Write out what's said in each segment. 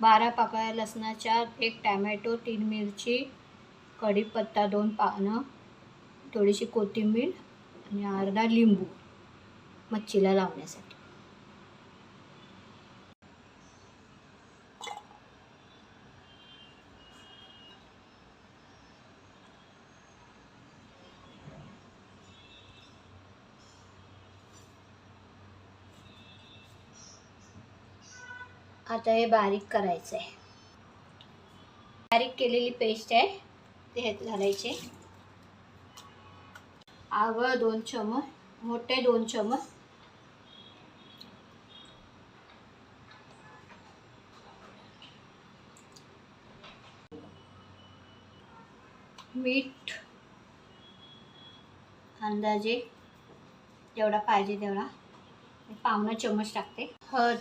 बारा पाकळ्या लसणाच्या एक टॅमॅटो तीन मिरची कढीपत्ता दोन पानं थोडीशी कोथिंबीर आणि अर्धा लिंबू मच्छीला लावण्यासाठी. आता हे बारीक करायचं आहे. बारीक केलेली पेस्ट आहे ते ह्यात घालायचे. आवळ दोन चमच मोठे दोन चमच मीठ अंदाजे जेवढा पाहिजे तेवढा. पावणा चमच टाकते. हळद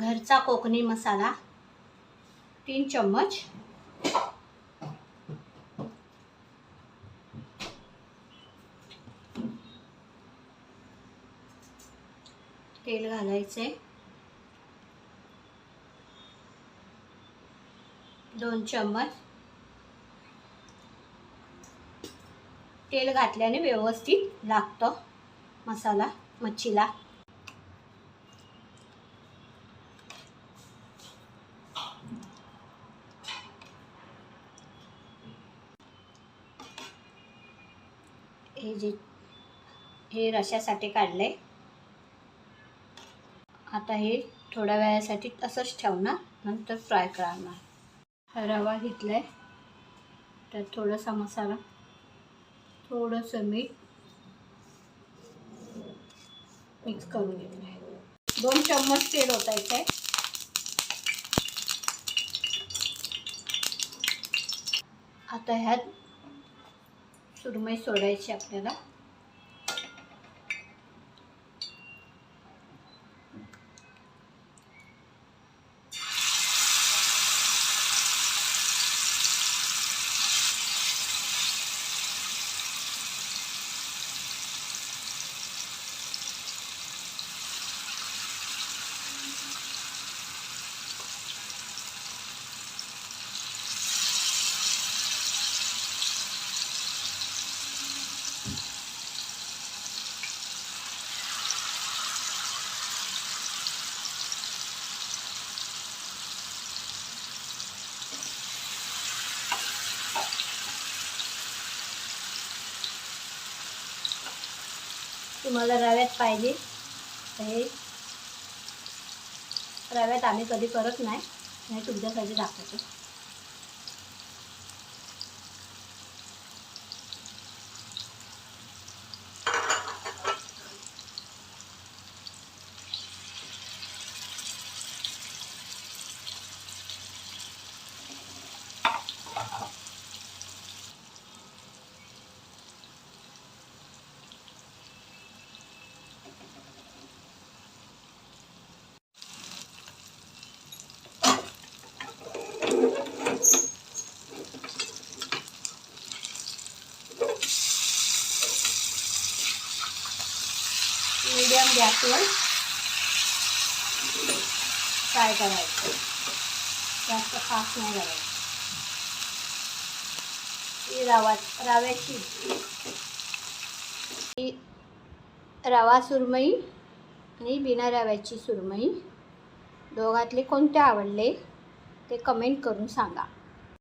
घरचा कोकणी मसाला तीन चम्मच. तेल घालायचे दोन चम्मच. तेल घातल्याने व्यवस्थित लागतं मसाला मच्छीला. हे जे हे रशासाठी काढले आता हे थोड्या वेळासाठी तसंच ठेवणार नंतर फ्राय करणार. रवा घेतला आहे त्यात थोडासा मसाला थोडंसं मीठ मिक्स करून घेतलं आहे दोन चम्मच तेल ओतायचं आहे आता ह्यात सुरमई सोडायची आपल्याला. तुम्हाला रव्यात पाहिजे. हे रव्यात आम्ही कधी करत नाही. हे तुमच्यासाठी दाखवतो. मीडियम गॅसवर फ्राय करायचं. जास्त फास्ट नाही करायचं. ही रवा रव्याची. ही रवा सुरमई आणि बिना रव्याची सुरमई. दोघातले कोणते आवडले ते कमेंट करून सांगा.